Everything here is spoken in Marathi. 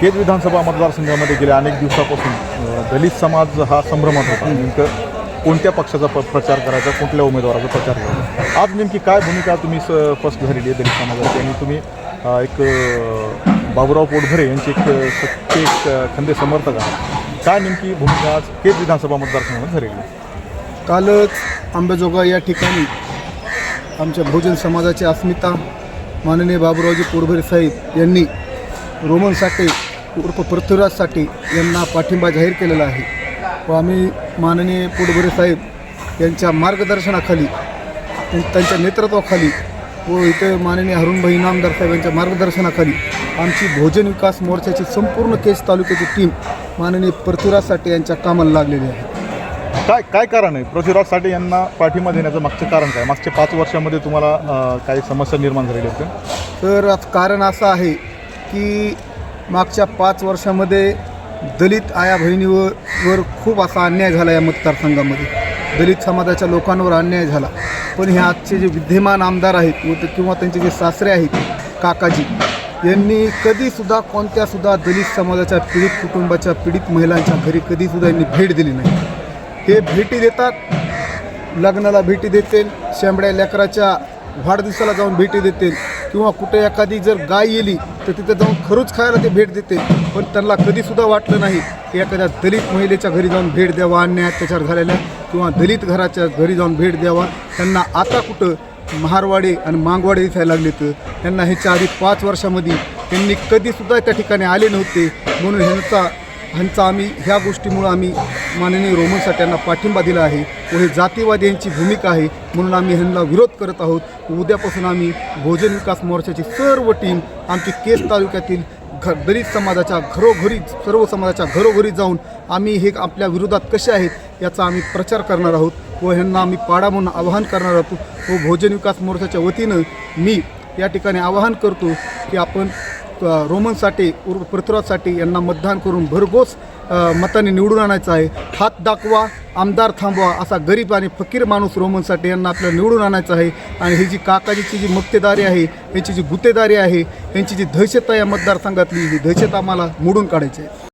केज विधानसभा मतदारसंघामध्ये गेल्या अनेक दिवसापासून दलित समाज हा संभ्रमात होता. नेमकं कोणत्या पक्षाचा प प्रचार करायचा कुठल्या उमेदवाराचा प्रचार करायचा? आज नेमकी काय भूमिका तुम्ही स स्पष्ट झालेली आहे दलित समाजाची? आणि तुम्ही एक बाबुराव पोटभरे यांचे एक सत्ते खंदे समर्थक आहात. काय नेमकी भूमिका आज केज विधानसभा मतदारसंघामध्ये झालेली आहे? कालच आंबेजोगाई या ठिकाणी आमच्या बहुजन समाजाची अस्मिता माननीय बाबुरावजी पोरभरे साहेब यांनी रोमन साठे उर्फ पृथ्वीराज साठे यांना पाठिंबा जाहीर केलेला आहे. व आम्ही माननीय पोटभरे साहेब यांच्या मार्गदर्शनाखाली त्यां- त्यांच्या नेतृत्वाखाली व इथे माननीय अरुणभाई इनामदार साहेब यांच्या मार्गदर्शनाखाली आमची भोजन विकास मोर्चाची संपूर्ण केस तालुक्याची टीम माननीय पृथ्वीराज साठे यांच्या कामाला लागलेली आहे. काय काय कारण आहे? पृथ्वीराज साठे यांना पाठिंबा देण्याचं मागचं कारण काय? मागच्या पाच वर्षामध्ये तुम्हाला काही समस्या निर्माण झालेल्या आहेत का? तर कारण असं आहे की मागच्या पाच वर्षामध्ये दलित आया बहिणीवर वर खूप असा अन्याय झाला या मतदारसंघामध्ये. दलित समाजाच्या लोकांवर अन्याय झाला. पण हे आजचे जे विद्यमान आमदार आहेत व ते- किंवा त्यांचे जे सासरे आहेत काकाजी यांनी कधीसुद्धा कोणत्यासुद्धा दलित समाजाच्या पीडित कुटुंबाच्या पीडित महिलांच्या घरी कधीसुद्धा यांनी भेट दिली नाही. हे भेटी देतात लग्नाला भेटी देतील शेंबड्या लेकराच्या वाढदिवसाला जाऊन भेटी देतील किंवा कुठे एखादी जर गाय येली तर तिथं जाऊन खरंच खायला ते भेट देते. पण त्यांना कधीसुद्धा वाटलं नाही की एखाद्या दलित महिलेच्या घरी जाऊन भेट द्यावा अन्याय अत्याचार झालेल्या किंवा दलित घराच्या घरी जाऊन भेट द्यावा. त्यांना आता कुठं महारवाडे आणि मांगवाडे दिसायला लागले तर त्यांना ह्याच्या आधी पाच वर्षामध्ये त्यांनी कधीसुद्धा त्या ठिकाणी आले नव्हते. म्हणून ह्यांचा ह्यांचा आम्ही ह्या गोष्टीमुळं आम्ही माननीय रोमनसाठी यांना पाठिंबा दिला आहे. व हे जातीवादी यांची भूमिका आहे. म्हणून आम्ही ह्यांना विरोध करत आहोत. उद्यापासून आम्ही भोजन विकास मोर्चाची सर्व टीम आमची केस तालुक्यातील घ दलित समाजाच्या घरोघरी सर्व समाजाच्या घरोघरी जाऊन आम्ही हे आपल्या विरोधात कसे आहेत याचा आम्ही प्रचार करणार आहोत. व ह्यांना आम्ही पाडा म्हणून आवाहन करणार आहोत. व भोजन विकास मोर्चाच्या वतीनं मी या ठिकाणी आवाहन करतो की आपण रोमन साठे उर्फ पृथ्वीराज साठे यांना मतदान करून भरघोस मताने निवडून आणायचं आहे. हात दाखवा आमदार थांबवा असा गरीब आणि फकीर माणूस रोमन साठे यांना आपल्याला निवडून आणायचं आहे. आणि ही जी काकाजीची जी मक्तेदारी आहे यांची जी गुत्तेदारी आहे यांची जी दहशत आहे या मतदारसंघातली ही दहशत आम्हाला मोडून काढायची आहे.